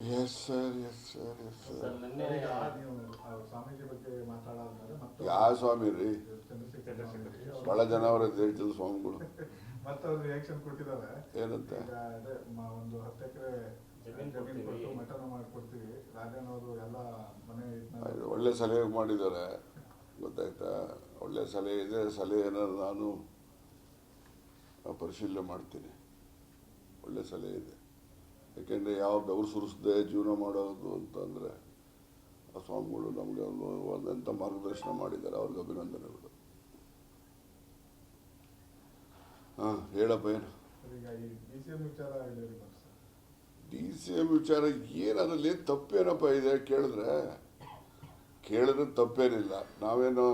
Yes sir yes sir yes sir ಮತ್ತೆ ಯಾವ ಸ್ವಾಮಿ ರೀ ಬಹಳ ಜನ ಅವರ ಹೇಳ್ತಿದ್ರು ಸ್ವಾಮಿಗಳು. ಮತ್ತೆ ಅವ್ರು ರಿಯಾಕ್ಷನ್ ಕೊಟ್ಟಿದ್ದಾರೆ. ಏನಂತ? ಅದೇ ಮ- ಒಂದು ಹತ್ತು ಎಕರೆ ಜಮೀನ್ ಕೊಟ್ಟು. ಮಠನ ಮಾಡ್ಕೊಡ್ತೀವಿ. ರಾಜನ್ ಅವರು ಎಲ್ಲ ಮನೆ ಇದ್ನ- ಒಳ್ಳೆ ಸಲಹೆ ಮಾಡಿದ್ದಾರೆ. ಗೊತ್ತಾಯ್ತಾ? ಒಳ್ಳೆ ಸಲಹೆ ಇದೆ ಸಲಹೆ ನಾನು ಪರಿಶೀಲನೆ ಮಾಡ್ತೀನಿ. ಒಳ್ಳೆ ಸಲಹೆ ಇದೆ. ಯಾಕೆಂದರೆ ಯಾವ ಬೆವರು ಸುರಿಸದೆ ಜೀವನ ಮಾಡೋದು ಅಂತಂದರೆ ಆ ಸ್ವಾಮಿಗಳು ನಮಗೆ ಒಂದು ಒಂದಂಥ ಮಾರ್ಗದರ್ಶನ ಮಾಡಿದ್ದಾರೆ ಅವ್ರಿಗೆ ಅಭಿನಂದನೆಗಳು. ಹಾಂ ಹೇಳಪ್ಪ ಏನು ಈಗ ಡಿ ಸಿ ಎಂ ವಿಚಾರ ಹೇಳಿ ಸರ್? ಡಿ ಸಿ ಎಂ ವಿಚಾರ ಏನು ಅದರಲ್ಲಿ ತಪ್ಪೇನಪ್ಪ ಇದೆ ಕೇಳಿದ್ರೆ ಕೇಳಿದ್ರೆ ತಪ್ಪೇನಿಲ್ಲ. ನಾವೇನು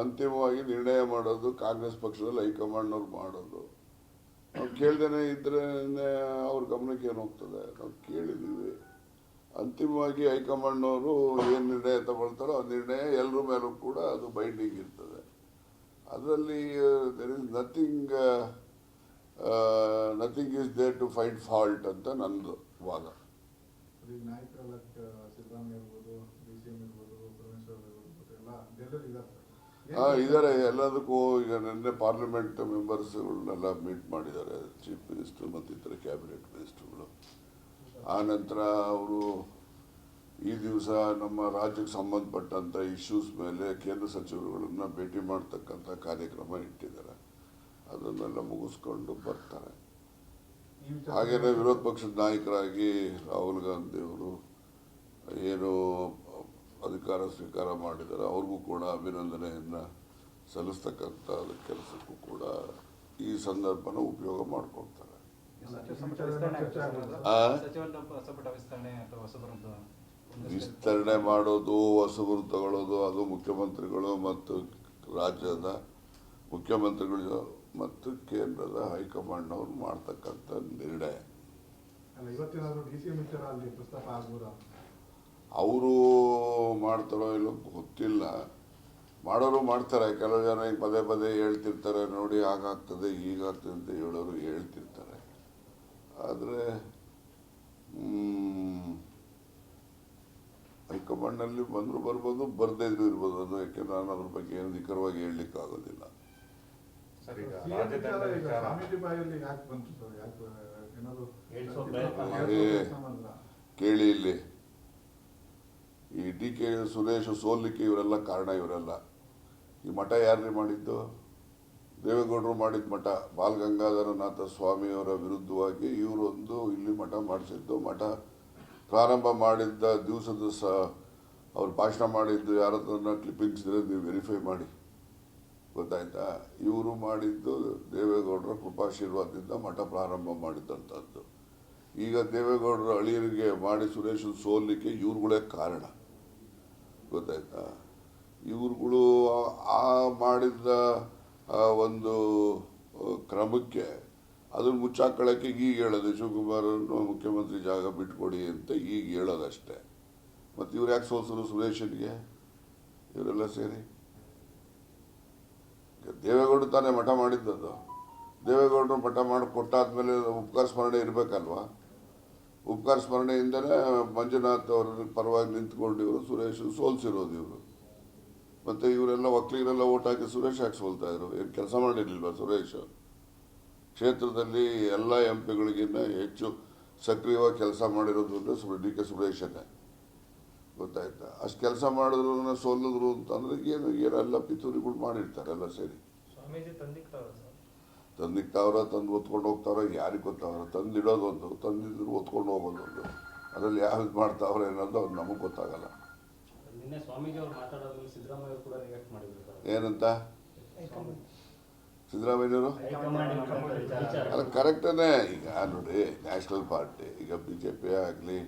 ಅಂತಿಮವಾಗಿ ನಿರ್ಣಯ ಮಾಡೋದು ಕಾಂಗ್ರೆಸ್ ಪಕ್ಷದಲ್ಲಿ ಹೈಕಮಾಂಡ್ನವ್ರು ಮಾಡೋದು. ನಾವು ಕೇಳ್ದೇನೆ ಇದ್ರೆ ಅವ್ರ ಗಮನಕ್ಕೆ ಏನು ಹೋಗ್ತದೆ? ನಾವು ಕೇಳಿದ್ದೀವಿ ಅಂತಿಮವಾಗಿ ಹೈಕಮಾಂಡ್ನವರು ಏನು ನಿರ್ಣಯ ತಗೊಳ್ತಾರೋ ಆ ನಿರ್ಣಯ ಎಲ್ಲರ ಮೇಲೂ ಕೂಡ ಅದು ಬೈಂಡಿಂಗ್ ಇರ್ತದೆ. ಅದರಲ್ಲಿ there is nothing nothing is there to find fault ಅಂತ ನಂದು ವಾದ. ಸಿದ್ದರಾಮಯ್ಯ ಇರ್ಬೋದು, ಡಿ ಸಿ ಎಂ ಇರ್ಬೋದು, ಪರಮೇಶ್ವರ್ ಇರ್ಬೋದು, ಎಲ್ಲ ಇದಾರೆ, ಎಲ್ಲದಕ್ಕೂ ಈಗ ನಿನ್ನೆ ಪಾರ್ಲಿಮೆಂಟ್ ಮೆಂಬರ್ಸ್ಗಳನ್ನೆಲ್ಲ ಮೀಟ್ ಮಾಡಿದ್ದಾರೆ ಚೀಫ್ ಮಿನಿಸ್ಟರ್ ಮತ್ತು ಇತರ ಕ್ಯಾಬಿನೆಟ್ ಮಿನಿಸ್ಟರ್ಗಳು ಆ ನಂತರ ಅವರು ಈ ದಿವಸ ನಮ್ಮ ರಾಜ್ಯಕ್ಕೆ ಸಂಬಂಧಪಟ್ಟಂಥ ಇಶ್ಯೂಸ್ ಮೇಲೆ ಕೇಂದ್ರ ಸಚಿವರುಗಳನ್ನು ಭೇಟಿ ಮಾಡ್ತಕ್ಕಂಥ ಕಾರ್ಯಕ್ರಮ ಇಟ್ಟಿದ್ದಾರೆ. ಅದನ್ನೆಲ್ಲ ಮುಗಿಸ್ಕೊಂಡು ಬರ್ತಾರೆ. ಹಾಗೆಯೇ ವಿರೋಧ ಪಕ್ಷದ ನಾಯಕರಾಗಿ ರಾಹುಲ್ ಗಾಂಧಿ ಅವರು, ಏನು ಅಧಿಕಾರ ಸ್ವೀಕಾರ ಮಾಡಿದರೆ ಅವ್ರಿಗೂ ಕೂಡ ಅಭಿನಂದನೆಯನ್ನು ಸಲ್ಲಿಸ್ತಕ್ಕಂಥ ಕೆಲಸಕ್ಕೂ ಕೂಡ ಈ ಸಂದರ್ಭನ ಉಪಯೋಗ ಮಾಡ್ಕೊಳ್ತಾರೆ. ವಿಸ್ತರಣೆ ಮಾಡೋದು ಹೊಸಬರು ತಗೊಳ್ಳೋದು ಅದು ಮುಖ್ಯಮಂತ್ರಿಗಳು ಮತ್ತು ರಾಜ್ಯದ ಮುಖ್ಯಮಂತ್ರಿಗಳು ಮತ್ತು ಕೇಂದ್ರದ ಹೈಕಮಾಂಡ್ ಅವರು ಮಾಡ್ತಕ್ಕಂಥ ನಿರ್ಣಯ. ಅವರು ಮಾಡ್ತಾರೋ ಇಲ್ಲೋ ಗೊತ್ತಿಲ್ಲ. ಮಾಡೋರು ಮಾಡ್ತಾರೆ. ಕೆಲವು ಜನ ಈಗ ಪದೇ ಪದೇ ಹೇಳ್ತಿರ್ತಾರೆ ನೋಡಿ ಹಾಗಾಗ್ತದೆ ಹೀಗಾಗ್ತದೆ ಅಂತ ಹೇಳೋರು ಹೇಳ್ತಿರ್ತಾರೆ. ಆದರೆ ಹೈಕಮಾಂಡ್ನಲ್ಲಿ ಬಂದರೂ ಬರ್ಬೋದು ಬರ್ದೇ ಇದ್ರೂ ಇರ್ಬೋದು ಅದು ಯಾಕೆ ನಾನು ಅದ್ರ ಬಗ್ಗೆ ಏನು ನಿಖರವಾಗಿ ಹೇಳಲಿಕ್ಕೆ ಆಗೋದಿಲ್ಲ ಸರ್ ಈಗ CM ವಿಚಾರ ಈಗ ವಿಚಾರ. ಸ್ವಾಮೀಜಿ ಯಾಕೆ ಬಂತು ಸರ್? ಯಾಕೆ ಏನಾದ್ರು ಹೇಳ್ಸೋ ಪ್ರಯತ್ನ. ಹೇಳ್ಸೋ ಮಾಡಿ. ಕೇಳಿ ಇಲ್ಲಿ. ಡಿ ಕೆ ಸುರೇಶ್ ಸೋಲಿಕ್ಕೆ ಇವರೆಲ್ಲ ಕಾರಣ ಇವರೆಲ್ಲ. ಈ ಮಠ ಯಾರೇ ಮಾಡಿದ್ದು? ದೇವೇಗೌಡರು ಮಾಡಿದ ಮಠ. ಬಾಲಗಂಗಾಧರನಾಥ ಸ್ವಾಮಿಯವರ ವಿರುದ್ಧವಾಗಿ ಇವರೊಂದು ಇಲ್ಲಿ ಮಠ ಮಾಡಿಸಿದ್ದು. ಮಠ ಪ್ರಾರಂಭ ಮಾಡಿದ್ದ ದಿವಸದ ಸ ಅವ್ರು ಭಾಷಣ ಮಾಡಿದ್ದು ಯಾರನ್ನ ಕ್ಲಿಪ್ಪಿಂಗ್ಸ್ ಇದ್ರೆ ನೀವು ವೆರಿಫೈ ಮಾಡಿ. ಗೊತ್ತಾಯ್ತಾ? ಇವರು ಮಾಡಿದ್ದು ದೇವೇಗೌಡರ ಕೃಪಾಶೀರ್ವಾದದಿಂದ ಮಠ ಪ್ರಾರಂಭ ಮಾಡಿದ್ದಂಥದ್ದು ಈಗ ದೇವೇಗೌಡರ ಅಳಿಯರಿಗೆ ಮಾಡಿ ಸುರೇಶ್ ಸೋಲಿಕ್ಕೆ ಇವ್ರುಗಳೇ ಕಾರಣ. ಗೊತ್ತಾಯ್ತಾ? ಇವ್ರುಗಳು ಆ- ಆ ಮಾಡಿದ, ಆ, ಒಂದು ಕ್ರಮಕ್ಕೆ ಅದನ್ನು ಮುಚ್ಚಾಕೊಳ್ಳೋಕ್ಕೆ ಈಗ ಹೇಳೋದು. ಶಿವಕುಮಾರನ್ನು ಮುಖ್ಯಮಂತ್ರಿ ಜಾಗ ಬಿಟ್ಕೊಡಿ ಅಂತ ಈಗ ಹೇಳೋದಷ್ಟೇ. ಮತ್ತು ಇವ್ರು ಯಾಕೆ ಸೋಸರು ಸುರೇಶನ್ಗೆ? ಇವರೆಲ್ಲ ಸೇರಿ? ದೇವೇಗೌಡ ತಾನೇ ಮಠ ಮಾಡಿದ್ದದು ದೇವೇಗೌಡರು ಮಠ ಮಾಡಿ ಕೊಟ್ಟಾದ್ಮೇಲೆ ಉಪಕಾರ ಸ್ಮರಣೆ ಇರಬೇಕಲ್ವಾ? ಉಪಕಾರ ಸ್ಮರಣೆಯಿಂದಲೇ ಮಂಜುನಾಥ್ ಅವರ ಪರವಾಗಿ ನಿಂತ್ಕೊಂಡು ಇವರು, ಸುರೇಶ್ ಸೋಲ್ಸಿರೋದು ಇವರು. ಮತ್ತು ಇವರೆಲ್ಲ ಒಕ್ಕಲಿಗರೆಲ್ಲ ಓಟ್ ಹಾಕಿ ಸುರೇಶ್ ಹಾಕಿ ಸೋಲ್ತಾ ಇದ್ರು. ಏನು ಕೆಲಸ ಮಾಡಿರಲಿಲ್ಲ ಸುರೇಶ್? ಕ್ಷೇತ್ರದಲ್ಲಿ ಎಲ್ಲ ಎಂ ಪಿಗಳಿಗಿನ್ನ ಹೆಚ್ಚು ಸಕ್ರಿಯವಾಗಿ ಕೆಲಸ ಮಾಡಿರೋದು ಅಂದರೆ ಡಿ ಕೆ ಸುರೇಶನೇ ಗೊತ್ತಾಯ್ತಾ? ಅಷ್ಟು ಕೆಲಸ ಮಾಡಿದ್ರು ಸೋಲಿದ್ರು ಅಂತಂದ್ರೆ ಏನು ಏನೆಲ್ಲ ಪಿತೂರಿಗಳು ಮಾಡಿರ್ತಾರೆ ಎಲ್ಲ ಸರ್. ತಂದಿಕ್ತಾವ್ರ ತಂದು ಒತ್ಕೊಂಡು ಹೋಗ್ತಾವ್ರ ಯಾರಿಗೆ ಗೊತ್ತಾವ್ರ ತಂದಿಡೋದೊಂದು ತಂದಿದ್ರು ಒತ್ಕೊಂಡು ಹೋಗೋದೊಂದು ಅದರಲ್ಲಿ ಯಾವ ಇದು ಮಾಡ್ತಾವ್ರೆ ಅನ್ನೋದು ಅವ್ರು ನಮಗೆ ಗೊತ್ತಾಗಲ್ಲ. ನಿನ್ನೆ ಸ್ವಾಮೀಜಿ ಅವ್ರು ಮಾತಾಡೋದ್ರಲ್ಲಿ ಸಿದ್ದರಾಮಯ್ಯ ಕೂಡ ರಿಯಾಕ್ಟ್ ಮಾಡಿದ್ರು ಏನಂತ? ಸಿದ್ದರಾಮಯ್ಯವರು ಅಲ್ಲ ಕರೆಕ್ಟನೇ ಈಗ ನೋಡಿ ನ್ಯಾಷನಲ್ ಪಾರ್ಟಿ ಈಗ ಬಿ ಜೆ ಪಿ ಆಗಲಿ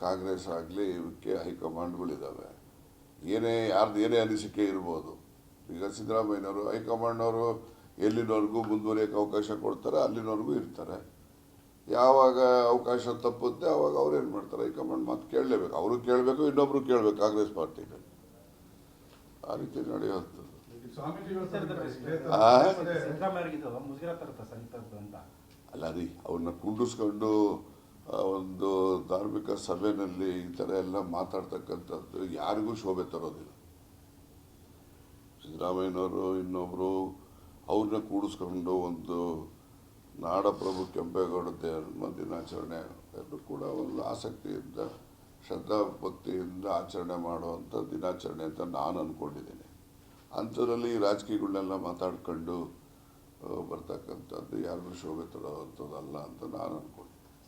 ಕಾಂಗ್ರೆಸ್ ಆಗಲಿ ಇವಕ್ಕೆ ಹೈಕಮಾಂಡ್ಗಳಿದ್ದಾವೆ ಏನೇ ಯಾರ್ದು ಏನೇ ಅನಿಸಿಕೆ ಇರ್ಬೋದು. ಈಗ ಸಿದ್ದರಾಮಯ್ಯವರು ಹೈಕಮಾಂಡ್ನವರು ಎಲ್ಲಿನವರೆಗೂ ಮುಂದುವರಿಯೋಕೆ ಅವಕಾಶ ಕೊಡ್ತಾರೆ ಅಲ್ಲಿನವರೆಗೂ ಇರ್ತಾರೆ. ಯಾವಾಗ ಅವಕಾಶ ತಪ್ಪುತ್ತೆ ಅವಾಗ ಅವ್ರು ಏನು ಮಾಡ್ತಾರೆ? ಹೈಕಮಾಂಡ್ ಮಾತು ಕೇಳಲೇಬೇಕು. ಅವರು ಕೇಳಬೇಕು ಇನ್ನೊಬ್ರು ಕೇಳಬೇಕು ಕಾಂಗ್ರೆಸ್ ಪಾರ್ಟಿಗೆ ಆ ರೀತಿ ನಡೆಯುವಂಥದ್ದು. ಅಲ್ಲ ರೀ ಅವ್ರನ್ನ ಕುಂಡಿಸ್ಕೊಂಡು ಒಂದು ಧಾರ್ಮಿಕ ಸಭೆಯಲ್ಲಿ ಈ ಥರ ಎಲ್ಲ ಮಾತಾಡ್ತಕ್ಕಂಥದ್ದು ಯಾರಿಗೂ ಶೋಭೆ ತರೋದಿಲ್ಲ. ಸಿದ್ದರಾಮಯ್ಯನವರು ಇನ್ನೊಬ್ಬರು ಅವ್ರನ್ನ ಕೂಡಿಸ್ಕೊಂಡು ಒಂದು ನಾಡಪ್ರಭು ಕೆಂಪೇಗೌಡ ಜನ್ಮ ದಿನಾಚರಣೆ ಎಲ್ಲರೂ ಕೂಡ ಒಂದು ಆಸಕ್ತಿಯಿಂದ ಶ್ರದ್ಧಾ ಭಕ್ತಿಯಿಂದ ಆಚರಣೆ ಮಾಡುವಂಥ ದಿನಾಚರಣೆ ಅಂತ ನಾನು ಅಂದ್ಕೊಂಡಿದ್ದೀನಿ ಅಂಥದ್ರಲ್ಲಿ ರಾಜಕೀಯಗಳನ್ನೆಲ್ಲ ಮಾತಾಡ್ಕೊಂಡು ಬರ್ತಕ್ಕಂಥದ್ದು ಯಾರಿಗೂ ಶೋಭೆ ತರೋವಂಥದ್ದಲ್ಲ ಅಂತ ನಾನು ಅಂದ್ಕೊಂಡಿದ್ದೀನಿ